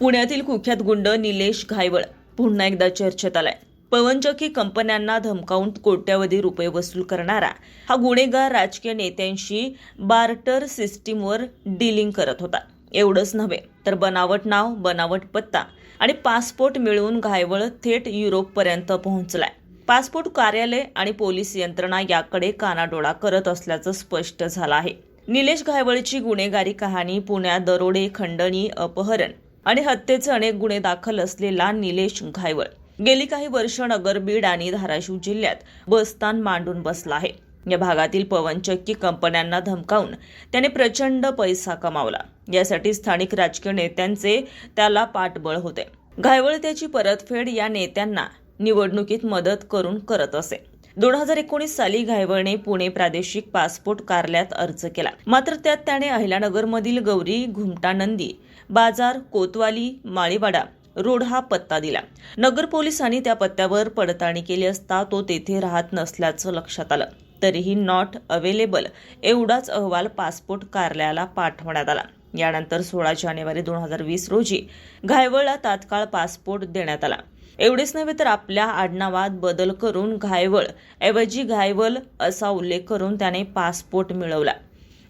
पुण्यातील कुख्यात गुंड निलेश घायवळ पुन्हा एकदा चर्चेत आलाय. पवनचक्की कंपन्यांना धमकावून कोट्यावधी रुपये वसूल करणारा हा गुन्हेगार राजकीय नेत्यांशी बार्टर सिस्टीमवर डीलिंग करत होता. एवढंच नव्हे तर बनावट नाव बनावट पत्ता आणि पासपोर्ट मिळवून घायवळ थेट युरोपपर्यंत पोहोचलाय. पासपोर्ट कार्यालय आणि पोलीस यंत्रणा याकडे कानाडोळा करत असल्याचं स्पष्ट झालं आहे. निलेश घायवळची गुन्हेगारी कहाणी पुण्यात दरोडे खंडणी अपहरण आणि हत्येचे अनेक गुन्हे दाखल असलेला निलेश घायवळ. गेली काही वर्ष नगर बीड आणि धाराशिव जिल्ह्यात बस्तान मांडून बसला आहे. या भागातील पवनचक्की कंपन्यांना धमकावून त्याने प्रचंड पैसा कमावला. यासाठी स्थानिक राजकीय नेत्यांचे त्याला पाठबळ होते. घायवळ त्याची परतफेड या नेत्यांना निवडणुकीत मदत करून करत असे. दोन हजार एकोणीस साली घायवळने पुणे प्रादेशिक पासपोर्ट कार्यालयात अर्ज केला. मात्र त्यात त्याने अहिल्यानगरमधील गौरी घुमटानंदी बाजार कोतवाली माळीवाडा रोड हा पत्ता दिला. नगर पोलिसांनी त्या पत्त्यावर पडताळणी केली असता तो तेथे राहत नसल्याचं लक्षात आलं. तरीही नॉट अवेलेबल एवढाच अहवाल पासपोर्ट कार्यालयाला पाठवण्यात आला. यानंतर सोळा जानेवारी दोन हजार वीस रोजी घायवळला तात्काळ पासपोर्ट देण्यात आला. एवढेच नव्हे तर आपल्या आडनावात बदल करून घायवळ ऐवजी घायवल असा उल्लेख करून त्याने पासपोर्ट मिळवला.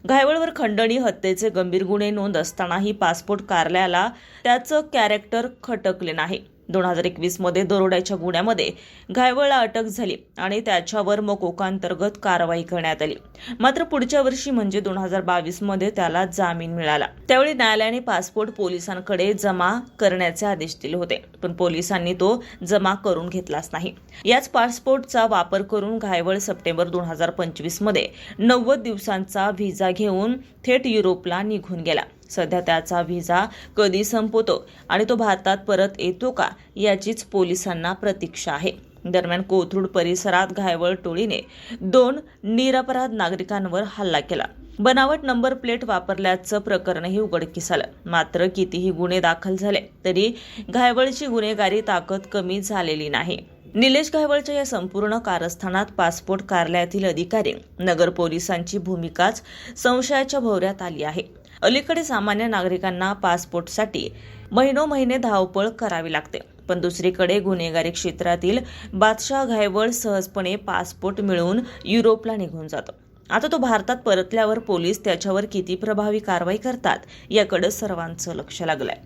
घायवळवर खंडणी हत्येचे गंभीर गुन्हे नोंद असतानाही पासपोर्ट कार्यालयाला त्याचं कॅरेक्टर खटकले नाही. दोन हजार एकवीसमध्ये दरोड्याच्या गुन्ह्यामध्ये घायवळला अटक झाली आणि त्याच्यावर मकोकांतर्गत कारवाई करण्यात आली. मात्र पुढच्या वर्षी म्हणजे दोन हजार बावीसमध्ये त्याला जामीन मिळाला. त्यावेळी न्यायालयाने पासपोर्ट पोलिसांकडे जमा करण्याचे आदेश दिले होते पण पोलिसांनी तो जमा करून घेतलाच नाही. याच पासपोर्टचा वापर करून घायवळ सप्टेंबर दोन हजार पंचवीसमध्ये नव्वद दिवसांचा व्हिसा घेऊन थेट युरोपला निघून गेला. सध्या त्याचा व्हिसा कधी संपवतो आणि तो भारतात परत येतो का याचीच पोलिसांना प्रतीक्षा आहे. दरम्यान कोथरूड परिसरात घायवळ टोळीने दोन निरपराध नागरिकांवर हल्ला केला. बनावट नंबर प्लेट वापरल्याचं प्रकरणही उघडकीस आलं मात्र कितीही गुन्हे दाखल झाले तरी घायवळची गुन्हेगारी ताकद कमी झालेली नाही. निलेश घायवळच्या या संपूर्ण कारस्थानात पासपोर्ट कार्यालयातील अधिकारी नगर पोलिसांची भूमिकाच संशयाच्या भोवऱ्यात आली आहे. अलीकडे सामान्य नागरिकांना पासपोर्टसाठी महिनो महिने धावपळ करावी लागते. पण दुसरीकडे गुन्हेगारी क्षेत्रातील बादशाह घायवळ सहजपणे पासपोर्ट मिळवून युरोपला निघून जातो. आता तो भारतात परतल्यावर पोलीस त्याच्यावर किती प्रभावी कारवाई करतात याकडे सर्वांचं लक्ष लागलंय.